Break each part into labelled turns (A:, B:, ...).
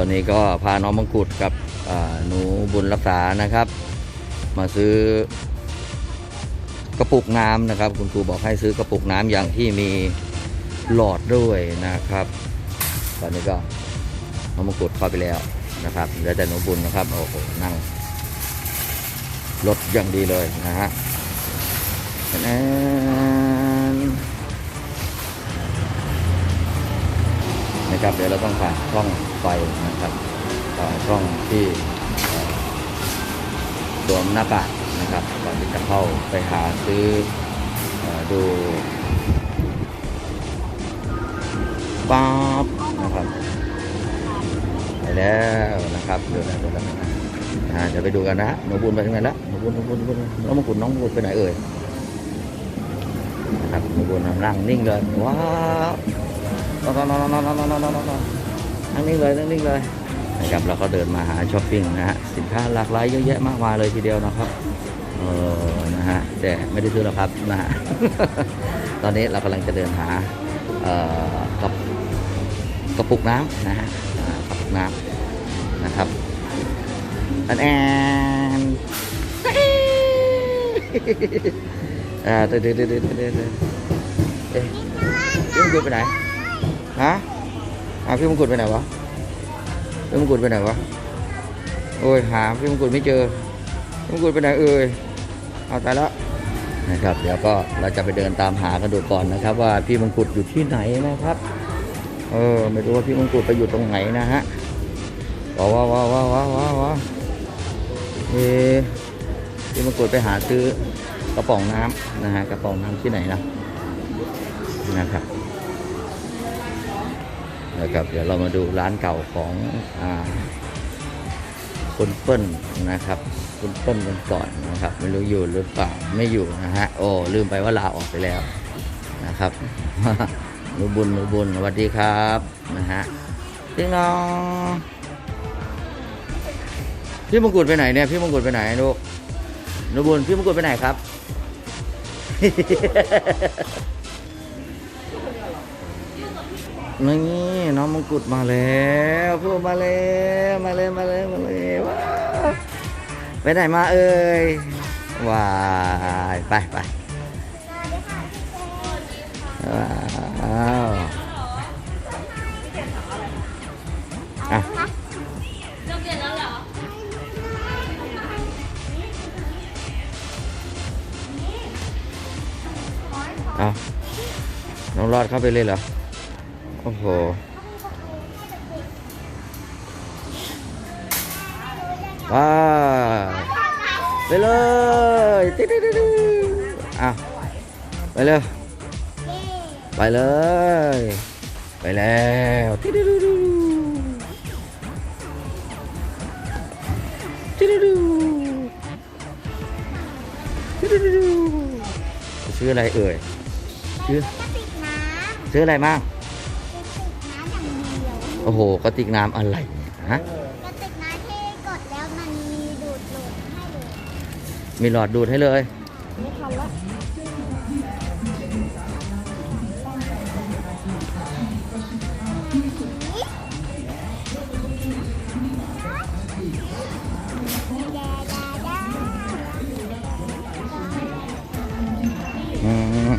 A: ตอนนี้ก็พาน้องมังคุดกับหนูบุญรักษานะครับ มาซื้อกระปุกน้ำนะครับ คุณครูบอกให้ซื้อกระปุกน้ำอย่างที่มีหลอดด้วยนะครับ ตอนนี้ก็น้องมังคุดเข้าไปแล้วนะครับเหลือแต่หนูบุญนะครับโอ้โหนั่งรถอย่างดีเลยนะฮะ นะครับเดี๋ยวเราต้องผ่านช่องไฟนะครับต่อช่องที่สวมหน้ากากนะครับก่อนที่จะเข้าไปหาซื้ออดูป๊าบนะครับไปแล้วนะครับเดี๋ยวนะเดี๋ยวนะเดี๋ยวไปดูกันนะฮะหนูบุญไปทางไหนละหนูบุญหนูบุญหนูบุญน้องมงกุฎน้องมงกุฎไปไหนเอ่ยนะครับหนูบุญนั่งนิ่งเลยว้าว นอนนอนนอนนอนนอนนอนนั่งนิ่งเลยนั่งนิ่งเลยนะครับเราก็เดินมาหาช้อปปิ้งนะฮะสินค้าหลากหลายเยอะแยะมากมายเลยทีเดียวนะครับเออนะฮะแต่ไม่ได้ซื้อหรอกครับนะฮะตอนนี้เรากำลังจะเดินหาเอ่อกระกระปุกน้ำนะฮะกระปุกน้ำนะครับอันแอนอ่าเดินเดินเดินเดินเดินเอ๊ะเดินไปไหน ฮะหาพี่มงกุฎไปไหนวะพี่มงกุฎไปไหนวะโอ้ยหาพี่มงกุฎไม่เจอพี่มงกุฎไปไหนเอ่ยเอาตายแล้วนะครับ เดี๋ยวก็เราจะไปเดินตามหากันดูก่อนนะครับ ว่าพี่มงกุฎอยู่ที่ไหนนะครับ เออไม่รู้ว่าพี่มงกุฎไปอยู่ตรงไหนนะฮะว้าวว้าวว้าวว้าวว้าวว้าวเอ๊ะพี่มงกุฎไปหาซื้อกระป๋องน้ำนะฮะกระป๋องน้ำที่ไหนนะนะครับ นะครับ เดี๋ยวเรามาดูร้านเก่าของอคุณเปิ้ลนะครับ คุณเปิ้ลกันก่อนนะครับ ไม่รู้อยู่หรือเปล่าไม่อยู่นะฮะโอ้ลืมไปว่าลาออกไปแล้วนะครับนูบุญนูบุญสวัสดีครับนะฮะพี่น้องพี่มงกุฎไปไหนเนี่ยพี่มงกุฎไปไหนลูกนูบุญพี่มงกุฎไปไหนครับ นี่น้องมงกุฎมาแล้วพูดมาแล้วมาเลยมาเลยมาเลยว้าวไปไหนมาเอ่ยว้ายไปไปว้าวอะ
B: เราเดียนแล้วเหรอ
A: เอาน้องรอดเข้าไปเลยเหรอ โอ้โหว้าไปเลยติ๊ดติ๊ดอ้าวไปเร็วไปเลย ไปแล้วติ๊ดติ๊ดติ๊ดติ๊ดติ๊ดชื่ออะไรเอ่ยชื่อชื่ออะไรมาก โอ้โหกระติกน้ำอะไรเนี่ยฮะ
C: กระติกน้ำที่กดแล้วมันมีดูดโหลดให้เลย
A: มีหลอดดูดให้เลย
C: ไม่ทันละ
A: อืม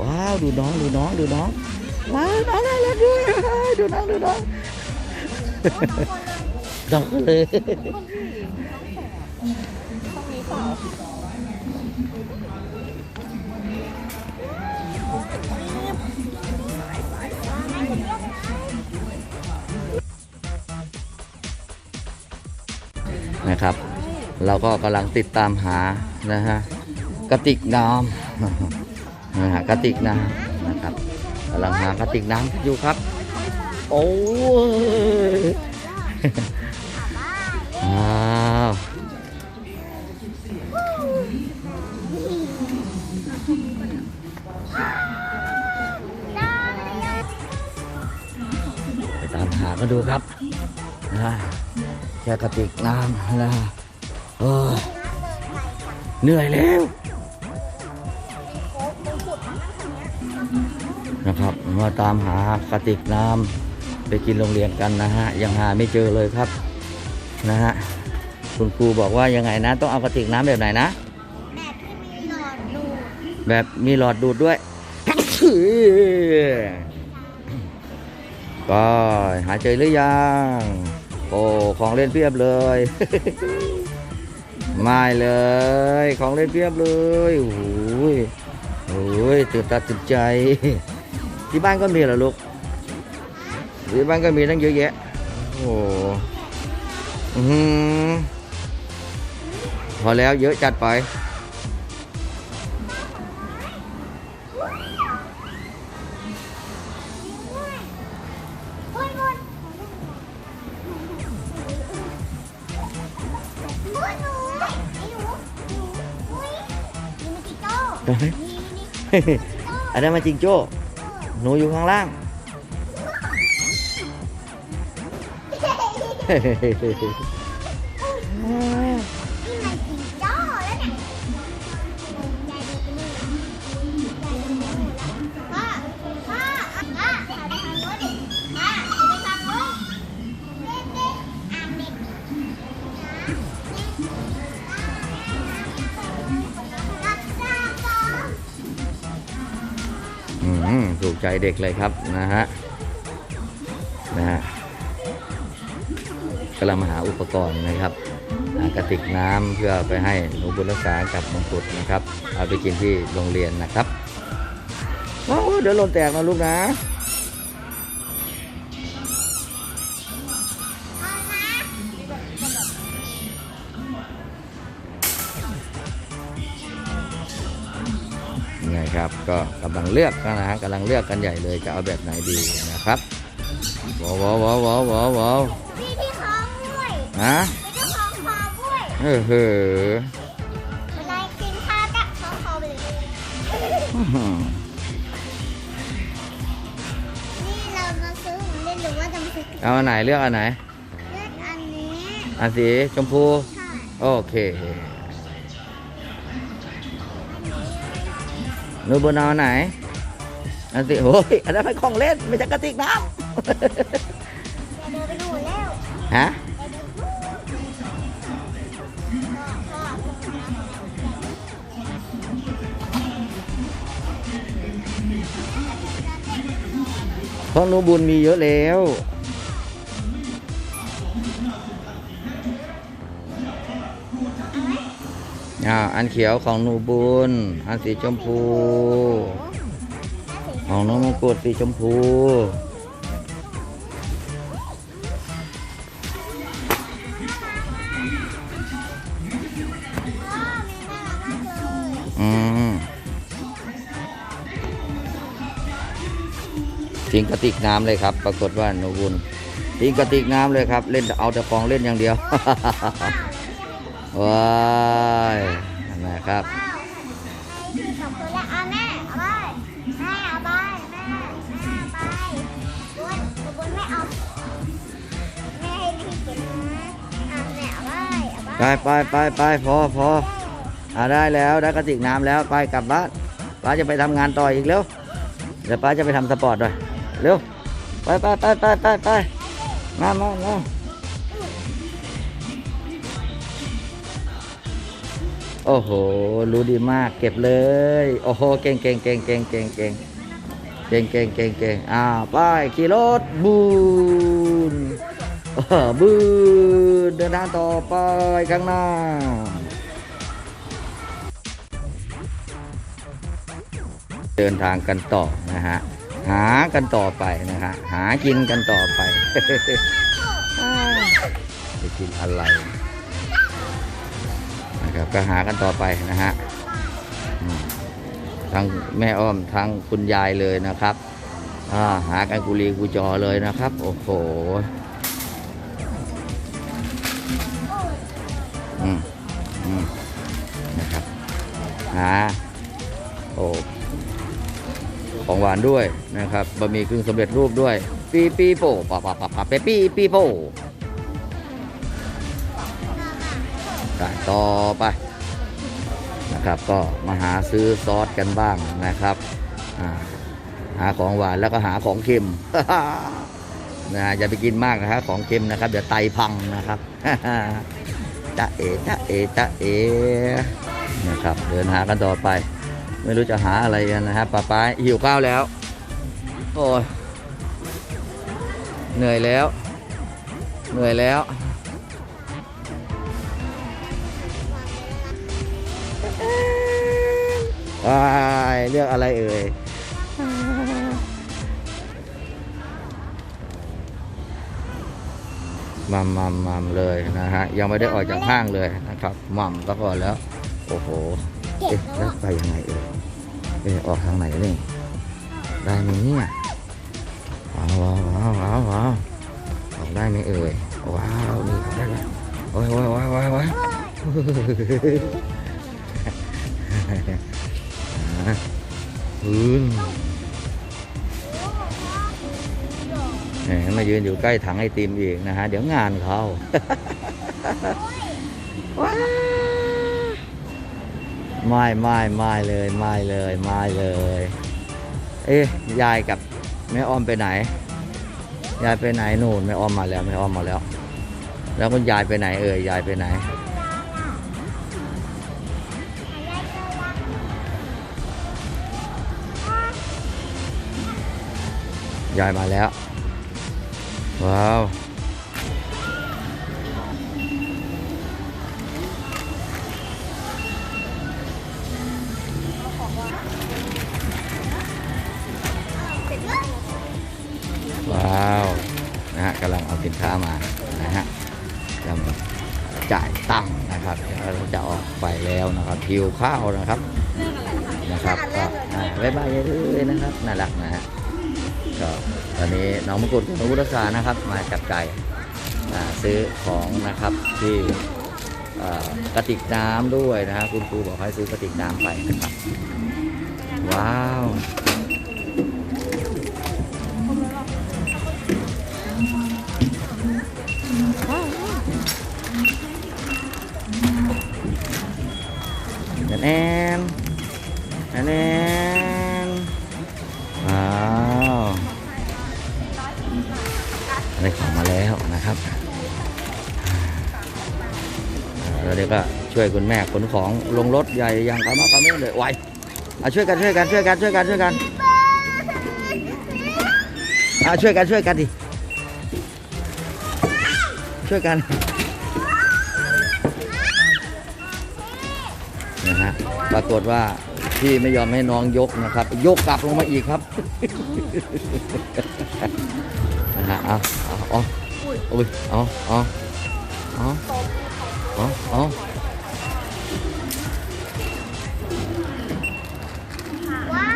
A: ว้าว ดูน้อง ดูน้อง ดูน้อง ว้าว น้องน่ารักด้วยดูน้อง ดูน้อง น้องเลยนะครับ เราก็กำลังติดตามหานะฮะกระติกน้ำนะฮะกระติกน้ำนะครับกำลังหากระติกน้ำอยู่ครับ โอ้ยว้าวไปตามหากันดูครับนะแค่กระติกน้ำนะเออเหนื่อยแล้วนะครับมาตามหากระติกน้ำ ไปกินโรงเรียนกันนะฮะ ยังหาไม่เจอเลยครับนะฮะ คุณครูบอกว่ายังไงนะ ต้องเอากระติกน้ำแบบไหนนะ
C: แบบที่มีหลอดดูด
A: แบบมีหลอดดูดด้วย ก็หาเจอหรือยัง โอ้ของเล่นเพียบเลย ไม่เลย ของเล่นเพียบเลยโอ้ยโอ้ยตื่นตาตื่นใจ ที่บ้านก็มีเหรอลูก หรือบ้านก็มีตั้งเยอะแยะ โอ้อืมพอแล้วเยอะจัดไป
C: อันนั้นมา
A: จิงโจ้ หนูอยู่ข้างล่าง
C: นี่มันจิโจ้แล้วเนี่ยยายดูไปนี่ยายดูไปนี่พ่อพ่อพ่อไปทางโน้นดิพ่อไปทางโน้นเด็กเด็กอ่างเด็กรักษาต่อ
A: อืมถูกใจเด็กเลยครับนะฮะำลังมาหาอุปกรณ์นะครับกระติกน้ำเพื่อไปให้หนูบุญรักษากับมงกุฎนะครับเอาไปกินที่โรงเรียนนะครับว้าวเดี๋ยวหล่นแตกนะลูกนะนี่ไงครับก็กำลังเลือกกันนะฮะกำลังเลือกกันใหญ่เลยจะเอาแบบไหนดีนะครับว้าวว้าวว้าวว้าวว้าว ฮะ
C: มีที่คล้องคอด้วย
A: เออเฮ้อ
C: เวลากินข้าวก็คล้องคอไปเลย
A: อื้อหือ
C: นี่เรามาซื้อของเล่นหรือว่าจะมาซื้อ
A: เอาอันไหนเลือกอันไหน
C: เลือกอันนี้
A: อันสีชมพู
C: ใช่
A: โอเคหนูบนเอาอันไหน อันสีโอ้ยอันนั้นเป็นของเล่น ไม่ใช่กระติกน้
C: จะเดินไปดูแล้วำ
A: ฮะ ของหนูบุญมีเยอะแล้ว อ่า อันเขียวของนูบุญ อันสีชมพู ของน้องมงกุฎสีชมพู ทิ้งกระติกน้ำเลยครับ ปรากฏว่าหนูบุญทิ้งกระติกน้ำเลยครับ เล่นเอาแต่ของเล่นอย่างเดียวว้ายนะครับ
C: ไปไปไปไป
A: พอพออาได้แล้วได้กระติกน้ำแล้วไปกลับบ้านป้าจะไปทำงานต่ออีกเร็วเดี๋ยวป้าจะไปทำสปอร์ตหน่อย เร็ว ไปไปไปไปไปไปมามามาโอ้โห รู้ดีมาก เก็บเลย โอ้โห เก่งเก่งเก่งเก่งเก่งเก่งเก่งเก่งเก่งเก่งอ้าไปขี่รถบูนบูนเดินทางต่อไปข้างหน้าเดินทางกันต่อนะฮะ หากันต่อไปนะฮะหากินกันต่อไปจะกินอะไรนะครับก็หากันต่อไปนะฮะอืมทั้งแม่อ้อมทั้งคุณยายเลยนะครับอ่าหากันกุลีกุจอเลยนะครับ โอ้โหอืมอืมนะครับหาโอ้ ของหวานด้วยนะครับบะหมี่กึ่งสำเร็จรูปด้วย ปีปีโป้ปะปะปะปะเปปีปีโป้ต่อไปนะครับก็มาหาซื้อซอสกันบ้างนะครับหาของหวานแล้วก็หาของเค็มนะอย่าไปกินมากนะครับของเค็มนะครับเดี๋ยวไตพังนะครับจะเอจะเอจะเอนะครับ เดินหากันต่อไป ไม่รู้จะหาอะไรกันนะครับป้าป้ายหิวข้าวแล้ว โอ้ยเหนื่อยแล้ว เหนื่อยแล้ว ว้ายเลือกอะไรเอ่ยมัมมัมมัมเลยนะฮะ ยังไม่ได้ออกจากห้างเลยนะครับ มัมก็พอแล้ว โอ้โห เอ๊ะแล้วไปยังไงเอ่ยเอ๊ะออกทางไหนนี่ได้ไหมเนี่ยว้าวว้าวว้าวว้าวว้าวออกได้ไหมเอ่ยว้าวนี่ออกได้แล้วโอ้ยโอ้ยโอ้ยโอ้ยโอ้ยอืมแหมมายืนอยู่ใกล้ถังไอติมอีกนะฮะ เดี๋ยวงานเขาว้า ไม่ไม่ไม่เลยไม่เลยไม่เลย เอ๊ะยายกับแม่อ้อมไปไหน ยายไปไหนนู่นแม่อ้อมมาแล้วแม่อ้อมมาแล้ว แล้วคุณยายไปไหน เอ่ยยายไปไหน ยายมาแล้ว ว้าว นะครับเราจะออกไปแล้วนะครับหิวข้าวนะครับนะครับก็อ่าบ๊ายบายเลยนะครับน่ารักนะฮะก็ตอนนี้น้องมงกุฎกับน้องวุฒิศานะครับ มาจับไก่ซื้อของนะครับที่กระติกน้ำด้วยนะฮะคุณครูบอกให้ซื้อกระติกน้ำไปนะครับ ว้าว แนนแนนว้าวได้ของมาแล้วนะครับอ่าแล้วเดี๋ยวก็ช่วยคุณแม่ขนของลงรถใหญ่ย่างกระมาดกระเม่เลยไวอะช่วยกันช่วยกันช่วยกันช่วยกันช่วยกันอะช่วยกันช่วยกันดิช่วยกัน ปรากฏว่าพี่ไม่ยอมให้น้องยกนะครับ ยกกลับลงมาอีกครับนะฮะเอาเอาเอาอุ้ยเอาเอาเอาเอาเอา
C: ว้า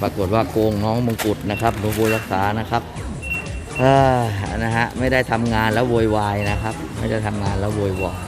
A: ปรากฏว่าโกงน้องมงกุฎนะครับหลวงปู่รักษานะครับอ้อนะฮะไม่ได้ทำงานแล้วโวยวายนะครับ ไม่ได้ทำงานแล้วโวยวาย